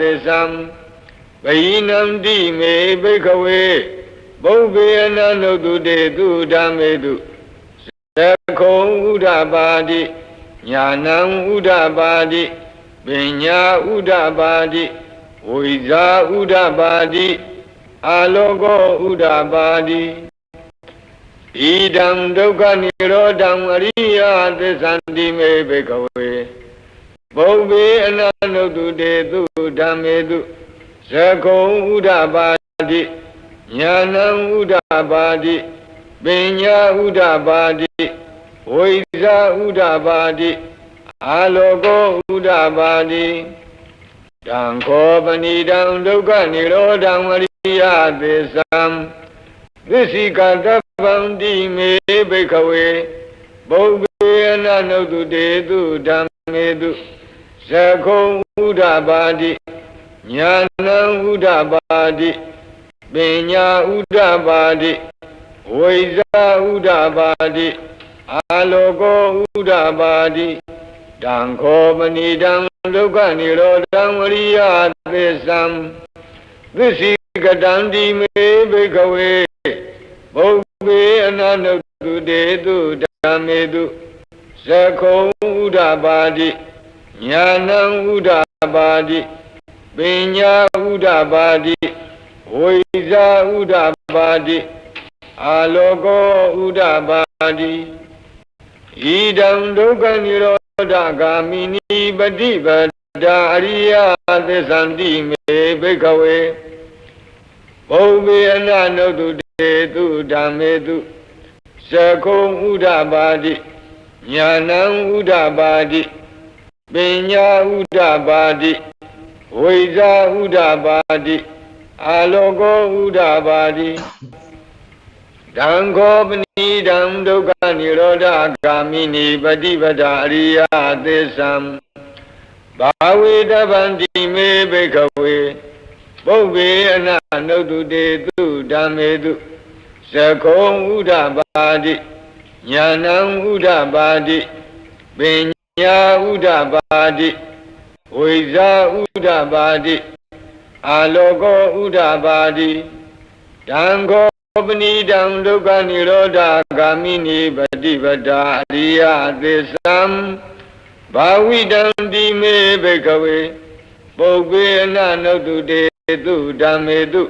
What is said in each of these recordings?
သစ္ဆံဘိနန္တိမေဘိခဝေဘုဗ္ဗေအနန္တုတုတေသူဓမ္မေတုသခုံဥဒ္ဓပါတိညာဏံဥဒ္ဓပါတိပညာဥဒ္ဓပါတိဝိဇာဥဒ္ဓပါတိအာလောကောဥဒ္ဓပါတိဣဒံဒုက္ခនិရောဓံအရိယသစ္ဆန္တိမေဘိကဝေ ဘုံဘေအနန္တုတုတေသူဓမ္မေတုသကုံဥဒ္ဓပါတိညာဏံဥဒ္ဓပါတိပညာဥဒ္ဓပါတိဝိဇာဥဒ္ဓပါတိအာလောကောဥဒ္ဓပါတိတံခောပဏိတံဒုက္ခនិရောဓံအရိယသစ္ဆံသစ္စိကတဗံတိမေဘိခဝေဘုဗ္ဗေအနန္တုတေသူဓမ္မေတု သကုံဥဒ္ဓပါတိညာဏံဥဒ္ဓပါတိပညာဥဒ္ဓပါတိဝိဇာဥဒ္ဓပါတိအာလောကောဥဒ္ဓပါတိတံခောပဏိတံဒုက္ခនិရောဓံဝရိယသစ္ဆံသစ္စိကတံတိမေဘိခဝေဘုဗ္ဗေအနန္တုတေတုဓမ္မေတုသခုံဥဒ္ဓပါတိ ညာဏံဥဒ္ဓပါတိပညာဥဒ္ဓပါတိဝိဇာဥဒ္ဓပါတိအာလောကောဥဒ္ဓပါတိဣဒံဒုက္ခនិရောဓဂာမိနိပฏิပဒါအရိယသစ္ဆန္တိမေဘိခဝေဘုံမေအနနုတုတေတုဓမ္မေတုသကုံဥဒ္ဓပါတိညာဏံဥဒ္ဓပါတိ ပညာဥဒ္ဓပါတိဝိဇာဥဒ္ဓပါတိအာလောကောဥဒ္ဓပါတိဒံခောပဏိဒံဒုက္ခនិရောဓဂာမိနိပฏิပဒါအရိယသစ္ဆံဘာဝေတဗန္တိမေဘိခဝေပုဗ္ဗေအနနုတုတေတုဓမ္မေတုသကုံဥဒ္ဓပါတိညာဏံဥဒ္ဓပါတိပ ညာဥဒ္ဓပါတိဝိဇာဥဒ္ဓပါတိအာလောကောဥဒ္ဓပါတိတံခောပဏိတံဒုက္ခនិရောဓဂာမိနိပฏิပဒါအရိယသစ္ဆံဘာဝိတံတိမေဘိကဝေပုဂ္ဂေအနနုတုတေတုဓမ္မေတု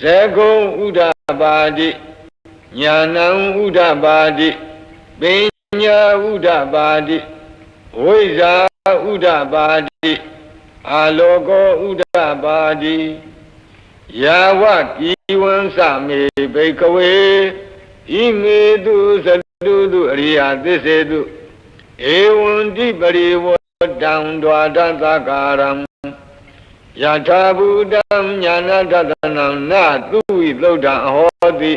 ဇကုံဥဒ္ဓပါတိညာဏံဥဒ္ဓပါတိပညာဥဒ္ဓပါတိ ဝိဇာဥဒ္ဓပါတိအာလောကောဥဒ္ဓပါတိယာဝကိဝံသမေဘိကဝေဣမေတုသတုတုအရိယသစ္စေတုဧဝံတိပရိဝတံဒွါဒသကာရံယထာဘူတံညာနာတတနံနသူဝိသုဒ္ဓံဟောတိ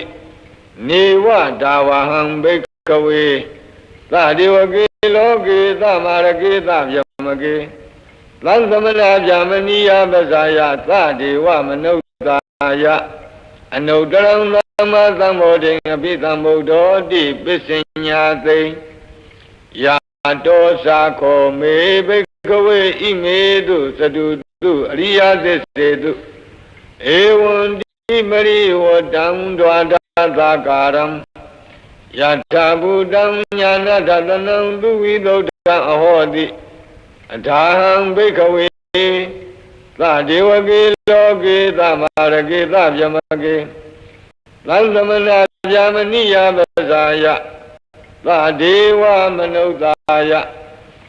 နေဝဒါဝဟံဘိကဝေသဒေဝကေ လောကေသမရကေသဗျမကေသံသမဏဗျာမနိယပဇာယသဒေဝမနုဿာယအနုတ္တရံသမ္မာသမ္ဗောဓိအပိသမ္ဗုဒ္ဓောတိပစ္စညာသိယာတောသာခောမေဘိကဝေဣမေတုသတုတုအရိယသစ္စေတုဧဝံတိမရိဝတံဒွါဒသကာရံ ယထာဘူတံညာနာတတနံသူဝိသုဒ္ဓံအဟောတိအထာဟံဘိကဝေသဒေဝကေလောကေသမရကေသဗျမကေသံသမဏဗျာမဏိယပဇာယသဒေဝမနုဿာယ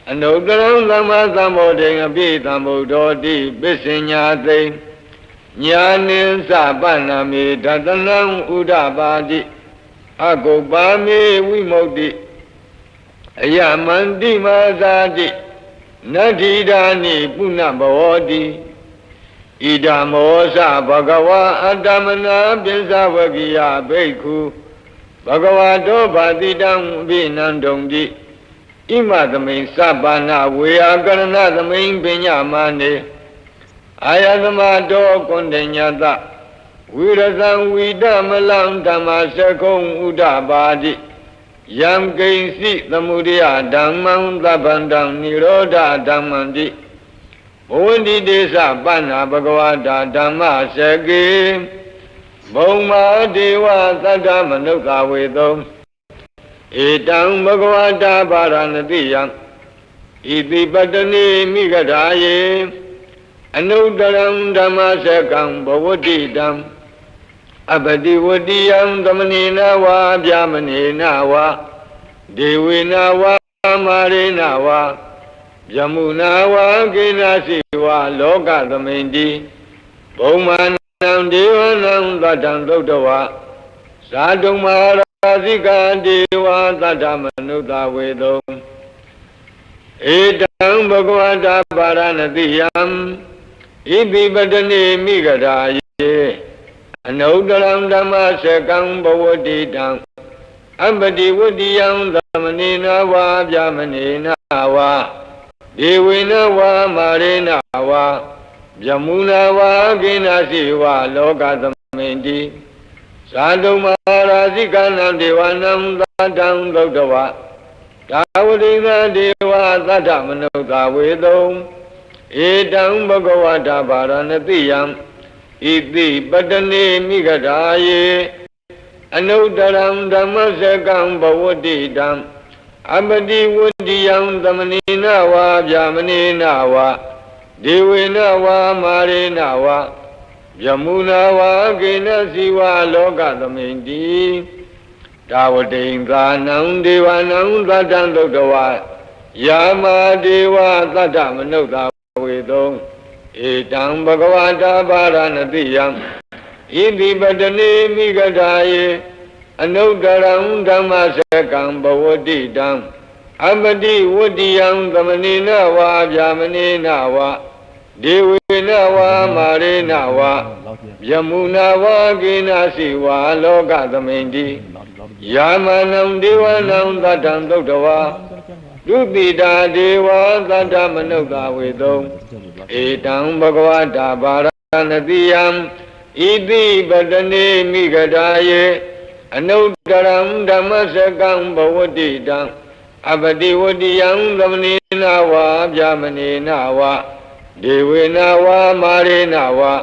အနုတ္တရံသမ္မာသမ္ဗောဓိအပိသမ္ဗုဒ္ဓောတိပစ္စညာသိညာနိသပဏမေဒတနံဥဒ္ဓပါတိ အကုပ္ပါမေဝိမု ക്തി အယမန္တိမာသာတိနတ္ထိဒာနိပုဏ္ဏဘောတိဣဒံမောသဘဂဝါအတ္တမနာပိစ္ဆဝကိယဘိက္ခုဘဂဝါတောဘာတိတံအဘိနန္တုံတိဣမသမိန်သဗ္ဗနာဝေယကရဏသမိန်ပညာမနေအာယသမတောကွန်တညတ ဝိရဇံဝိတမလံဓမ္မစကုံဥဒ္ဓပါတိယံကိဉ္စီသမုဒယဓမ္မံသဗ္ဗန္တံនិရောဓဓမ္မံတိဘဝန္တိတေသပဏ္ဏဘဂဝတာဓမ္မစကေဘုံမာဒေဝသတ္တမနုဿဝေသုံဧတံဘဂဝတာဘာရဏတိယံဣတိပတ္တနေမိဂရာယေအနုတရံဓမ္မစကံဘဝတိတံ အပတိဝတိယံသမနေနဝါဗျာမနေနဝါဒေဝေနဝါမာရေနဝါယမုနာဝါကိနာစီဝါလောကသမိန်တိဘုံမာနံဒေဝနံသတ္တံသုတ်တဝါဇာတုံမဟာရာဇိကဒေဝသတ္တမနုဿဝေတုံဧတံဘဂဝတာပါရဏတိယံဣတိပတနေမိဂရာယေ အနုတ္တရံဓမ္မစကံဘဝတိတံအပတိဝတ္တိယံသမနေနဝါဗျာမနေနဝါဒေဝေနဝါမာရေနဝါဗျမုနာဝါကိနာစီဝါလောကသမိန်တိဇာတုမဟာရာဇိကနံဒေဝနံသတ္တံသုတ်တဝဒါဝတိသဒေဝသတ္တမနုဿဝေတုံဧတံဘဂဝတာဗာရဏတိယံ ဣတိပတနေမိဂရာယေအနုတရံဓမ္မစကံဘဝတိတံအပတိဝတ္တိယံသမနေနဝါဗျာမနေနဝါဒေဝေနဝါမာရေနဝါယမုနာဝါကေနစီဝါလောကသမိန်တိဒါဝတိန်သာနံဒေဝနံသတ္တံသုတ်တဝါယာမဒေဝသတ္တမနုဿဝေသုံ ဧတံဘဂဝတာပါရဏတိယံဣတိပတနေမိဂထာယေအနုတရံဓမ္မစကံဘဝတိတံအပတိဝတ္တိယံသမနေနဝါဗျာမနေနဝါဒေဝေနဝါမာရေနဝါယမုနာဝါကိနာစီဝါလောကသမိန်တိယာမနံဒေဝနံသတ္တံသုတ်တဝါ ဒုတိတာဒေဝသတ္တမနုဿဝေသုံဧတံဘဂဝတာဘာရဏတိယံဣတိပတနေမိဂဒါယေအနုတရံဓမ္မစကံဘဝတိတံအပတိဝတိယံသမနေနဝါဗျာမနေနဝါဒေဝေနဝါမာရေနဝါ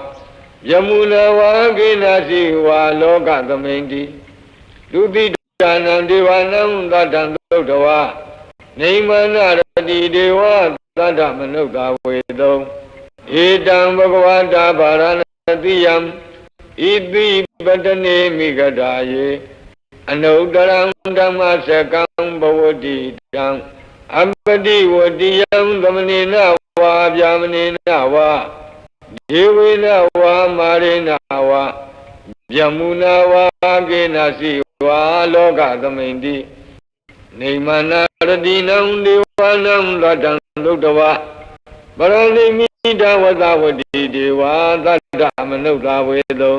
ယမုနဝါကိနာစီဝါလောကသမိန်တိဒုတိတာနံဒေဝနံသတ္တံသုတ်တဝါ နေမနာရတိဒေဝသတ္တမနုဿဝေတုံဧတံဘဂဝတာဗာရဏတိယံဣတိပတနေမိဂဒါယေအနုတရံဓမ္မစကံဘဝတိတံအပတိဝတိယံသမနေနဝါဗျာမနေနဝါဒေဝေနဝါမာရေနဝါဗျမုနာဝါကေနစီဝါလောကသမိန်တိနေမနာ ရတိနံဒေဝနံသတ္တံသုတ်တဝပရဏိမိတဝသဝတိဒေဝသတ္တမနုဿဝေတုံ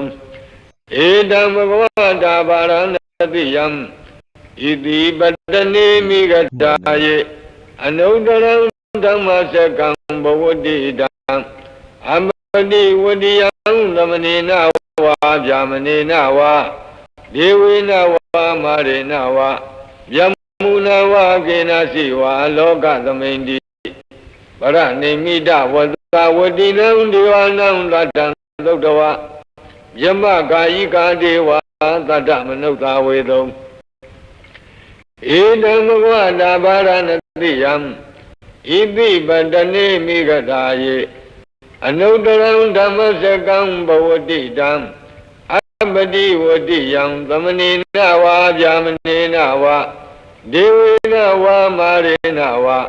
ဧတံဘဂဝတာပါရဏတိယံဣတိပတနေမိဂတာယေအနုတရံဓမ္မစကံဘဝတိတံအမတိဝတိယံသမနေနဝါဗျာမနေနဝါဒေဝေနဝါမာရေနဝါဗျမု နဝါကေနစီဝါလောကသမိန်တိဗရနေမိတဝသဝတိနံဒေဝနံတတံသုတ်တဝယမကာယိကာဒေဝသတ္တမနုဿဝေတုံဧတံဘဂဝတာဘာရဏတိယံဣတိပတနေမိဂတာယေအနုတ္တရံဓမ္မစကံဘဝတိတံအပတိဝတိယံသမနေနဝါဗျာမနေနဝါ ဒေဝေနဝါမာရေနဝါ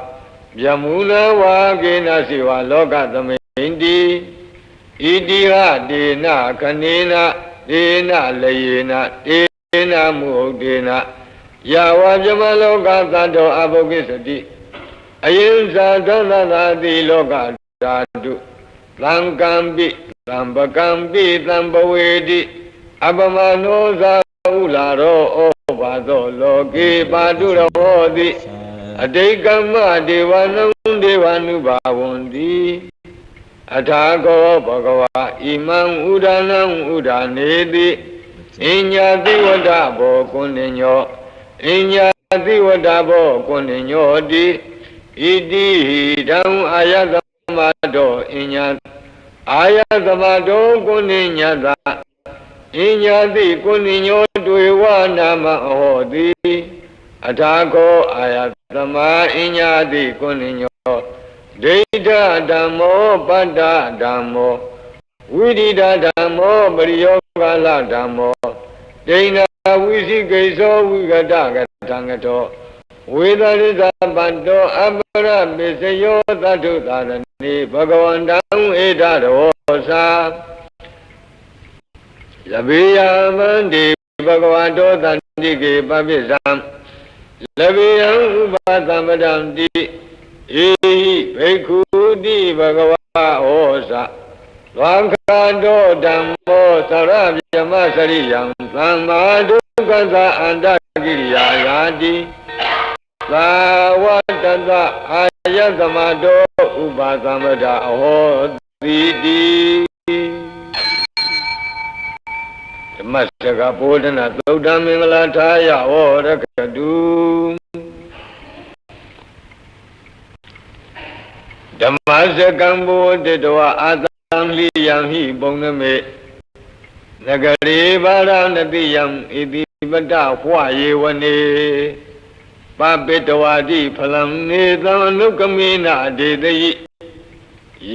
ဗျမူလဝါကေနစီဝါလောကသမိန်တိဣတိဟဒေနခနေနဒေနလယေနဒေနမုဟုတ်ဒေနယဝဗျမလောကသတ္တောအဘုကိစတိအယင်္ဇာသန္တသာတိလောကဓာတုသံကံပိသံပကံပိသံပဝေတိအပမနောဇာဥလာရောဩဘာ သောလောကေပါတုရဟောတိအတိတ်ကမ္မဒေဝနံဒေဝ ानु ဘာဝန္တိအထာကောဘဂဝါဣမံဥဒနံဥဒာနေတိအညညာတိဝဒဘောကုဏ္ဏညောအညညာတိဝဒဘောကုဏ္ဏညောတိဣတိဟိတံအာယသမတောအညအာယသမတောကုဏိညတ အညာတိကုဏိညောတွေဝနာမဟောတိအထာခောအာယသမအညာတိကုဏိညောဒိဋ္ဌဓမ္မောပတ္တဓမ္မောဝိရိဒဓမ္မောပရိယောဂလဓမ္မောဒိဏဝိသိကိသောဝိကတကတံကတောဝေဒရိသပတ္တောအပရပိစယောသတ္ထုသာရဏိဘဂဝန္တံဧတရောသာ လဘေယမန္တိဘဂဝတောတန္တိကေပပိသံလဘေယံဥပသမ္ပဒံတိဧဟိဘိက္ခုတိဘဂဝဟောသလောကတောဓမ္မောသရဗျမစရိယံသမ္မာဒုက္ခသအန္တကိရိယာယာတိသာဝတ္တသအာယသမတောဥပါသမ္ပဒအဟောတိတိ မ္မစကဘောဓနာသုဒ္ဓမင်္ဂလာထာယဟောရကတုဓမ္မစကံဘောတတဝအာသံလိယံဟိပုံနမေနဂရေပါရဏတိယံဣတိပတ္တဟွယေဝနေပပိတဝတိဖလံနေသံအနုကမေနဒေတယိ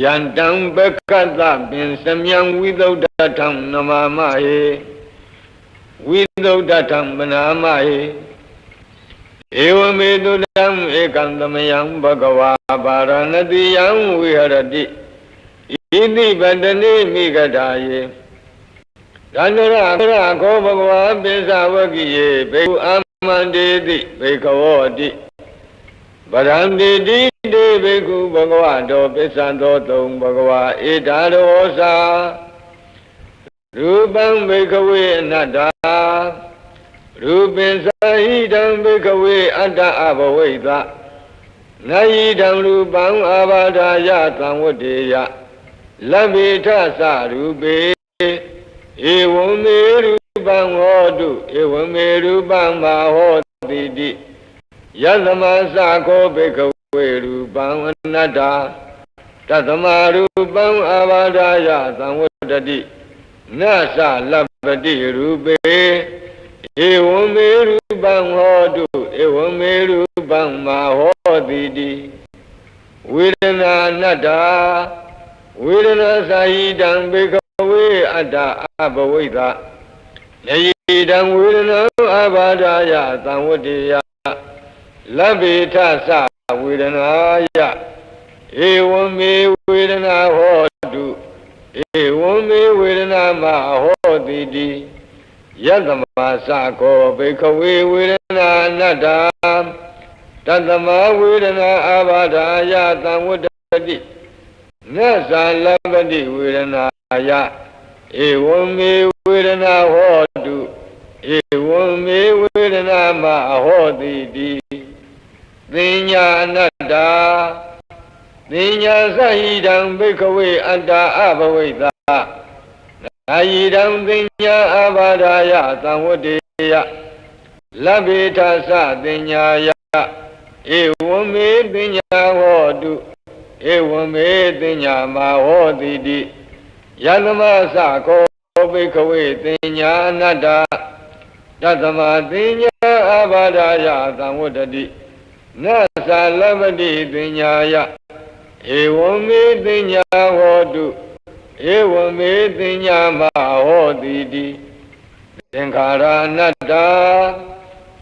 ယန္တံဘကတ္တပင်စမြံဝိသုဒ္ဓထံနမမဟေ ဝိသုဒ္ဓထံမနာမဟေဧဝမေတုတံဧကံသမယံဘဂဝါပါရဏတိယံဝိဟရတိဣတိပတနေမိဂတာယေရန္တရအရခောဘဂဝါပိစဝကိယေဘေကုအမန္တေတိဘေခဝောတိဗရံတိတိတေဘေကုဘဂဝါတောပိစံသောတုံဘဂဝါဧတာရောသာ ရူပံဘေခဝေအနတ္တာရူပင်သဟိတံဘေခဝေအတ္တအဘဝိသနယိတံရူပံအာဘာဒာယသံဝတ္တေယလဗ္ဗေထသရူပေဧဝံမေရူပံဟောတုဧဝံမေရူပံမဟောတိတိယသမသခောဘေကဝေရူပံအနတ္တာတသမရူပံအာဘာဒာယသံဝတ္တိ နသလဗ္ဗတိရူပေဧဝံမေရူပံဟောတုဧဝံမေရူပံမဟောတိတိဝေဒနာနတ္တာဝေဒနာသာယိတံဘေကဝေအတ္တအဘဝိသနေယိတံဝေဒနာအဘာဒာယသံဝတ္တေယလဗ္ဗေထသဝေဒနာယဧဝံမေဝေဒနာဟောတု ဧဝံမေဝေဒနာမဟောတိတိယသမသကောဘေကဝေဝေဒနာအနတ္တတသမဝေဒနာအဘာဒာယသံဝတ္တိနသလပတိဝေဒနာယဧဝံမေဝေဒနာဟောတုဧဝံမေဝေဒနာမဟောတိတိသင်ညာအနတ္တာ သင်ညာသဟိတံဘိခဝေအတ္တအဘဝိသနာယိတံသင်ညာအဘာဒာယသံဝတ္တေယလဗ္ဗေထသသင်ညာယဧဝံမေပညာဟောတုဧဝံမေပညာမဟောတိတိယသမသခောဘိခဝေပညာအနတ္တတသမပညာအဘာဒာယသံဝတ္တိနသလဗ္ဗတိပညာယ ဧဝံမေပညာဟောတုဧဝံမေပညာမဟောတိတိသင်္ခါရအနတ္တ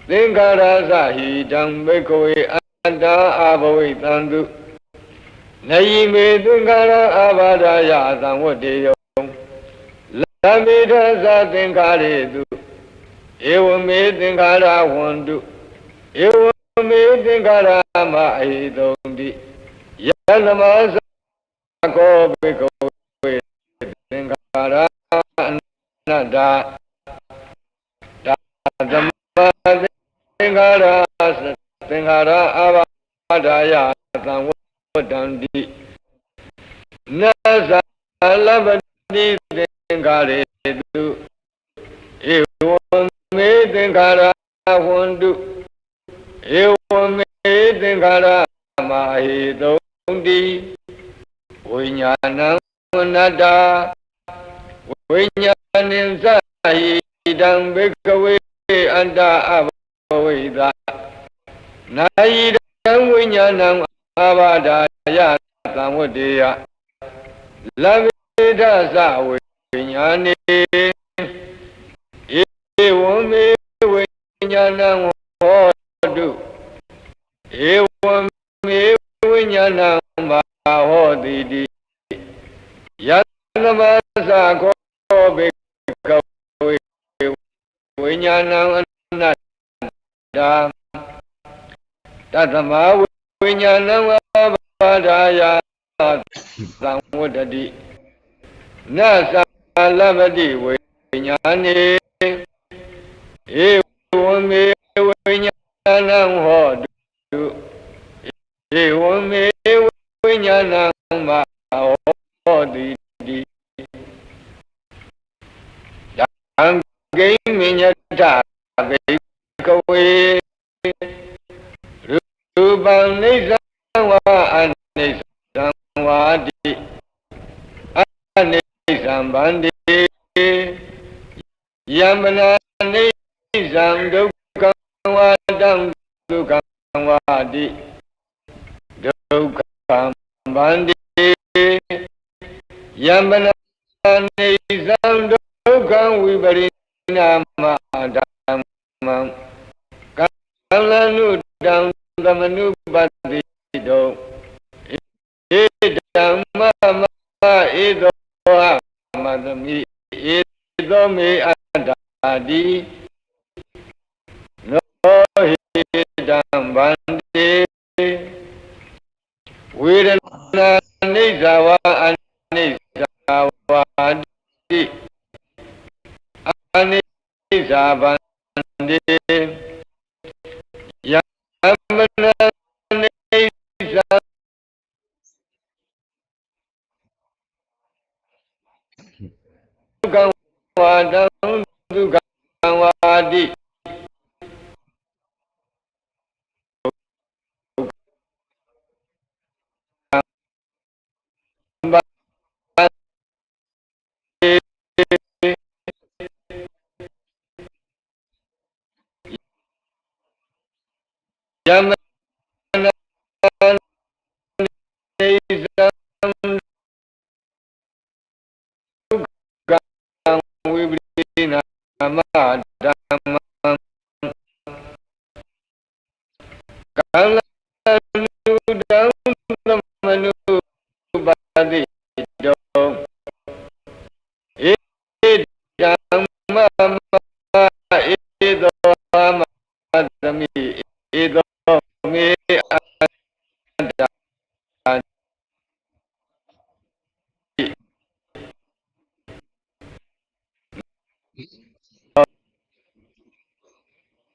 သင်္ခါရသဟိတံဘိခဝေအတ္တအဘဝိတံတုနယိမေသင်္ခါရအဘာဒာယသံဝတ္တေယောလမေထသသင်္ခါရေတုဧဝမေသင်္ခါရဝန္တုဧဝမေသင်္ခါရမအဟိတုံတိ ယနမသကောဘိကဝေသင်္ခါရအနတ္တဒါသမသင်္ခါ ရသင်္ခါရအဘာဒာယသံဝတ္တံတိနသလဗ္ဗတိသင်္ခါရေတုဧဝံမေသင်္ခါရဝန္တုဧဝံမေသင်္ခါရမဟိတုံတိဝိညာဏံဝနတ္တာဝိညာဏင်သဟိတံဘေကဝေအတ္တအဘဝိဒနာယိတံဝိညာဏံအာဘာဒာယသံဝတ္တေယလဗေဒသဝိညာဏေဧဝံမေဝိညာဏံဟောတုဧဝံမေဝိ ညာဏံဘာဟောတိတိယသမသခောဘေကဝေဝိညာဏံအနတ္တာတသမဝိညာဏံဝဘာဒာယသံဝတ္တိနသလဗ္ဗတိဝိညာဏေဧဝံမေဝိညာဏံဟောတုဧဝံမေဝိ ညာဏံမဟောတိတိတံဂိမိညတဘေကဝေရူပံနေသံဝါအနိသံဝါတိအနိသံဗန္တိယမနာနိသံဒုက္ခဝါတံဒုက္ခဝါတိဒုက္ခဗ န္တိယမနာနိသံဒုက္ခဝိပရိနာမဓမ္မံကံလနုတံသမနုပတိတောဧဓမ္မမဧသောမသမိဧသောမေအတ္တာတိနောဟိတံဗန္တိဝေဒနာ နိစ္စဝါအနိ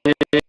Hey,